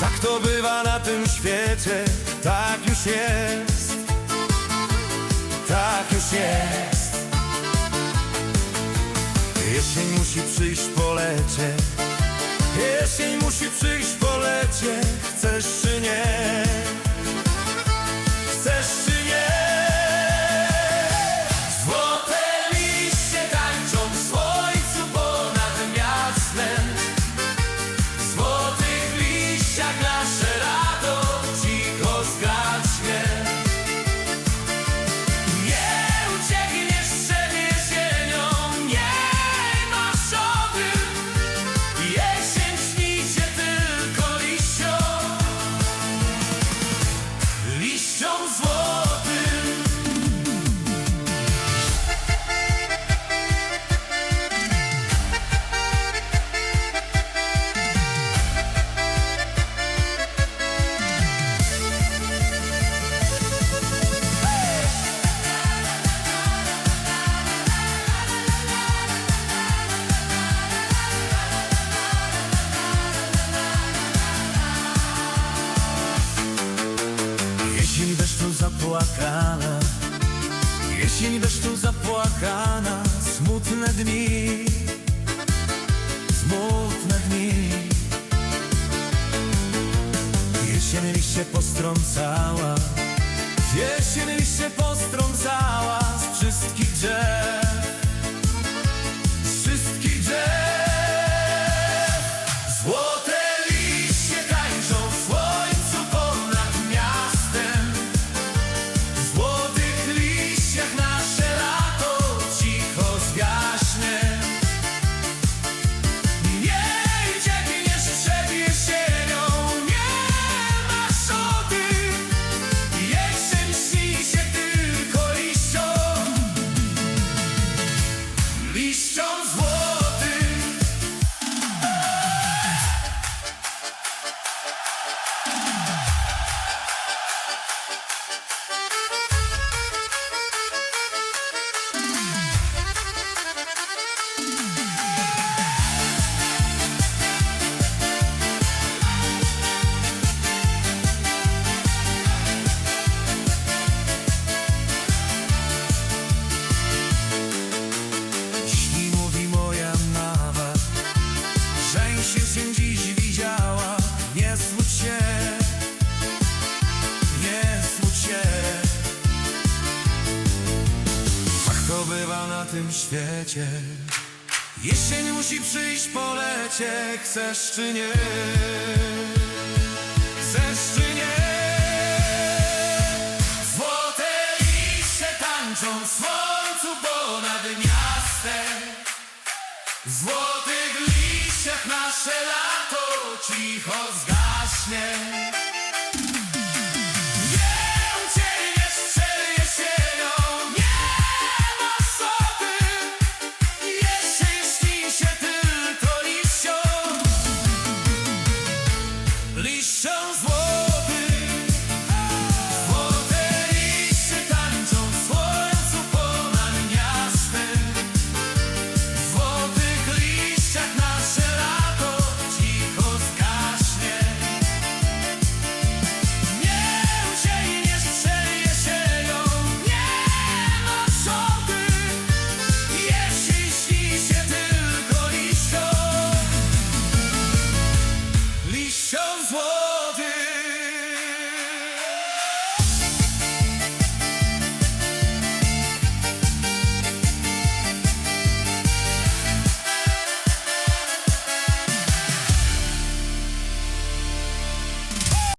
Tak to bywa na tym świecie. Tak już jest. Tak już jest. Jesień musi przyjść po lecie. Jesień musi przyjść po lecie. Chcesz czy nie zapłakana Smutne dni. Smutne dni. Jesień liście postrącała. Jesień liście postrącała Z wszystkich drzew tym świecie. Jesień musi przyjść po lecie, chcesz czy nie, chcesz czy nie. Złote liście tańczą w słońcu ponad miastem W złotych liściach nasze lato cicho zgaśnie